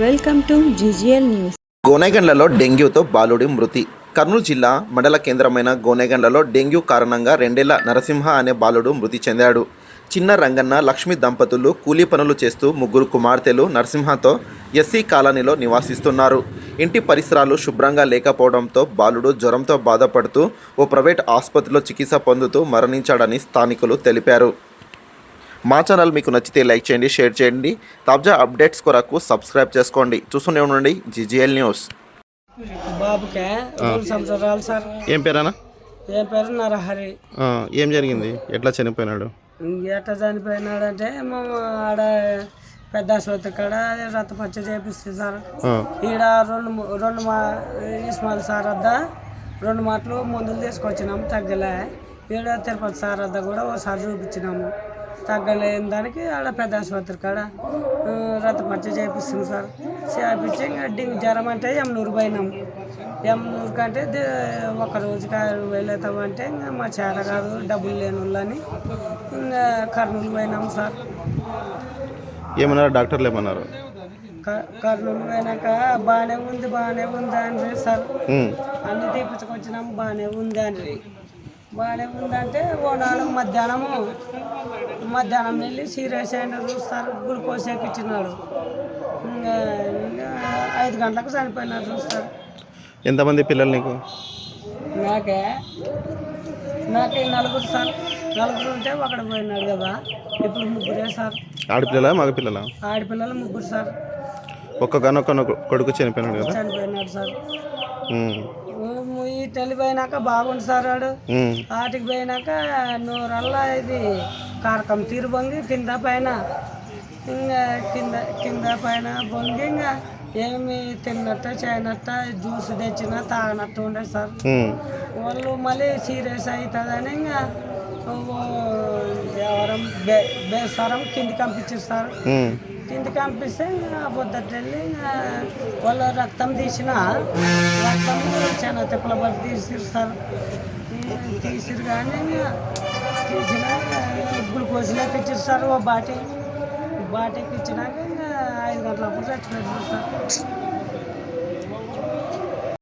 Welcome to GGL news. గోనెగండ్లలో డెంగ్యూతో బాలుడి మృతి. కర్నూలు జిల్లా మండల కేంద్రమైన గోనెగండ్లలో డెంగ్యూ కారణంగా రెండేళ్ళ నరసింహ అనే బాలుడు మృతి చెందాడు. చిన్న రంగన్న లక్ష్మి దంపతులు కూలీ పనులు చేస్తూ ముగ్గురు కుమార్తెలు నరసింహతో ఎస్సీ కాలనీలో నివాసిస్తున్నారు. ఇంటి పరిసరాలు శుభ్రంగా లేకపోవడంతో బాలుడు జ్వరంతో బాధపడుతూ ఓ ప్రైవేట్ ఆసుపత్రిలో చికిత్స పొందుతూ మరణించాడని స్థానికులు తెలిపారు. మా ఛానల్ మీకు నచ్చితే లైక్ చేయండి షేర్ చేయండి. తాజా అప్డేట్స్ కొరకు సబ్స్క్రైబ్ చేసుకోండి. చూస్తూనే ఉండండి. GGL news. బాబుకే సంవత్సరాలు సార్. ఏం పేరానా ఏం పేరు? నరహరి. ఏం జరిగింది? ఎట్లా చనిపోయినాడు? ఎట్లా చనిపోయినాడంటే మా ఆడ పెద్ద ఆసుపత్రి కాడ రక్తపచ్చ చేపిస్తుంది సార్. ఈడ రెండు రెండు మా ఇస్మాయిల్ సార్ వద్ద రెండు మాటలు మందులు తీసుకొచ్చినాము తగ్గలే. ఈడ తిరుపతి సార్ వద్ద కూడా ఒకసారి చూపించినాము. తగ్గలేని దానికి ఆడ పెద్ద ఆసుపత్రి కాడ ఆ, రక్తపచ్చ చేపిస్తుంది సార్. చేపించి ఇంకా డెంగ్యూ జ్వరం అంటే ఎమ్నూరు పోయినాము ఎమ్నూరు కంటే ఒక వేలు అవుతామంటే ఇంకా మా చేత కాదు డబ్బులు లేని వాళ్ళని ఇంకా కర్నూలు పోయినాము సార్. ఏమన్నారు? డాక్టర్లు ఏమన్నారు? కర్నూలు పోయినాక బాగానే ఉంది బాగానే ఉంది అని సార్. అన్ని తీపించుకొచ్చినాము బాగానే ఉంది అని బాగానే ఉందంటే ఓ నాలుగు మధ్యాహ్నము మధ్యాహ్నం వెళ్ళి సీరియస్ అయిన చూస్తారు. గ్లూకోజ్ ఎక్కిచ్చినాడు ఇంకా ఐదు గంటలకు చనిపోయినారు చూస్తారు. ఎంతమంది పిల్లలు నీకు? నాకే? నాకే నలుగురు సార్. నలుగురు ఉంటే ఒకడు పోయినాడు కదా. ఇప్పుడు ముగ్గురే సార్. ఆడపిల్లలా మగ పిల్లలా ఆడపిల్లలు ముగ్గురు సార్. ఒక్కగానొక్క కొడుకు చనిపోయినాడు కదా? చనిపోయినాడు సార్. ఈ తల్లి పోయినాక బాగుంది సార్ వాడు. వాటికి పోయినాక నూరల్లా ఇది కారకం తీరు బొంగి కింద పైన ఇంకా కింద కింద పైన బొంగి ఇంకా ఏమి తిన్నట్ట చేయనట్ట జ్యూస్ తెచ్చినా తాగనట్టు ఉండే సార్. వాళ్ళు మళ్ళీ సీరియస్ అవుతుందని ఇంకా ఎవరం బే బేసారం కిందికి పంపించేస్తారు ఉమ్. కిందికి పంపిస్తే ఇంకా పొద్దుట వెళ్ళి వాళ్ళ రక్తం తీసిన రక్తం చాలా తిప్పల పడి సార్ తీసిరు కానీ తీసిన ఇప్పుడు కోసినాక ఇచ్చారు సార్ ఓ బాటి. బాటికి ఇచ్చినాక ఇంకా ఐదు గంటలప్పుడు చచ్చిపోయారు సార్